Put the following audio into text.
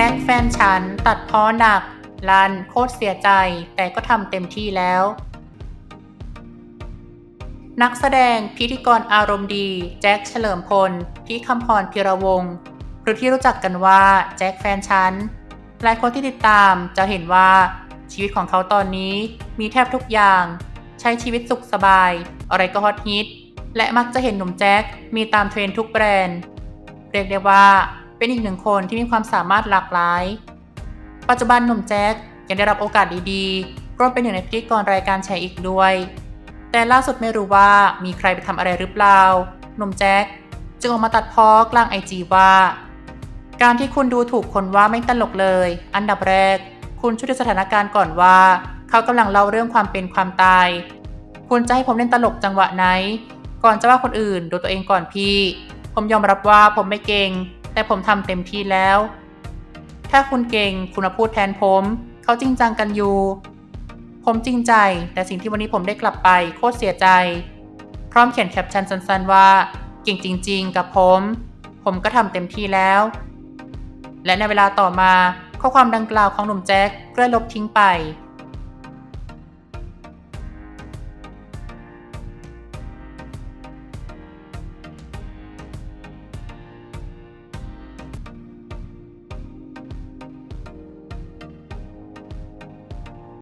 จ็คแฟนฉันตัดพ้อหนัก ลันโคตรเสียใจแต่ก็ทำเต็มที่แล้ว นักแสดงพิธีกรอารมณ์ดี แจ็คเฉลิมพล พี่คำพรพิรวงศ์หรือที่รู้จักกันว่าแจ็คแฟนฉัน หลายคนที่ติดตามจะเห็นว่าชีวิตของเขาตอนนี้มีแทบทุกอย่าง ใช้ชีวิตสุขสบาย อะไรก็ฮอตฮิตและมักจะเห็นหนุ่มแจ็คมีตามเทรนทุกแบรนด์ เรียกได้ว่า เป็นอีกหนึ่งคนที่มีความสามารถหลากหลาย ปัจจุบันหนุ่มแจ็คยังได้รับโอกาสดีๆ ร่วมเป็นหนึ่งในพิธีกรรายการแชร์อีกด้วย แต่ล่าสุดไม่รู้ว่ามีใครไปทำอะไรหรือเปล่า หนุ่มแจ็คจึงออกมาตัดพ้อกลางไอจีว่า การที่คุณดูถูกคนว่าไม่ตลกเลย อันดับแรก คุณช่วยดูสถานการณ์ก่อนว่า เขากำลังเล่าเรื่องความเป็นความตาย คุณจะให้ผมเล่นตลกจังหวะไหน ก่อนจะว่าคนอื่นดูตัวเองก่อนพี่ ผมยอมรับว่าผมไม่เก่ง แต่ผมทำเต็มที่แล้ว ถ้าคุณเก่งคุณมาพูดแทนผม เขาจริงจังกันอยู่ ผมจริงใจ แต่สิ่งที่วันนี้ผมได้กลับไปโคตรเสียใจ พร้อมเขียนแคปชั่นสั้นๆ ว่าเก่งจริง ๆ กับผม ผมก็ทำเต็มที่แล้ว และในเวลาต่อมาข้อความดังกล่าวของหนุ่มแจ็คก็ลบทิ้งไป